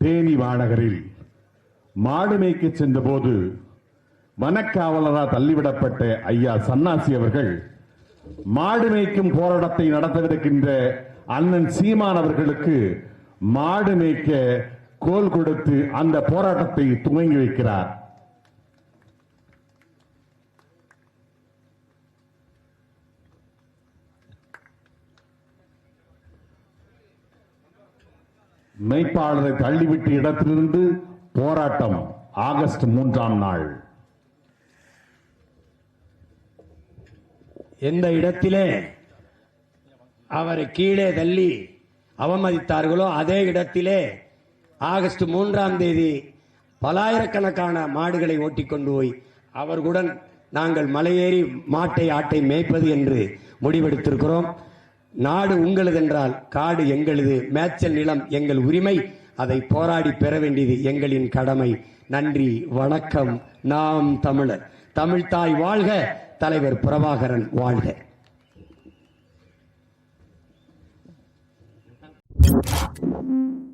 தேனி வானகரில் மாடு மேய்க்க சென்றபோது வனக்காவலரால் தள்ளிவிடப்பட்ட ஐயா சன்னாசி அவர்கள் மாடு மேய்க்கும் போராட்டத்தை நடத்தவிருக்கின்ற அண்ணன் சீமான் அவர்களுக்கு மாடு மேய்க்க கோல் கொடுத்து அந்த போராட்டத்தை துவங்கி வைக்கிறார். மெய்ப்பாளரை தள்ளிவிட்ட இடத்திலிருந்து போராட்டம் ஆகஸ்ட் மூன்றாம் நாள். எந்த இடத்திலே அவரை கீழே தள்ளி அவமதித்தார்களோ அதே இடத்திலே ஆகஸ்ட் மூன்றாம் தேதி பலாயிரக்கணக்கான மாடுகளை ஓட்டிக்கொண்டு போய் அவர்களுடன் நாங்கள் மலையேறி மாட்டை ஆட்டை மேய்ப்பது என்று முடிவெடுத்திருக்கிறோம். நாடு உங்களதென்றால் காடு எங்களது மேய்ச்சல் நிலம் எங்கள் உரிமை. அதை போராடி பெற வேண்டியது எங்களின் கடமை. நன்றி வணக்கம். நாம் தமிழர். தமிழ்தாய் வாழ்க தலைவர் பிரபாகரன் வாழ்க. Thank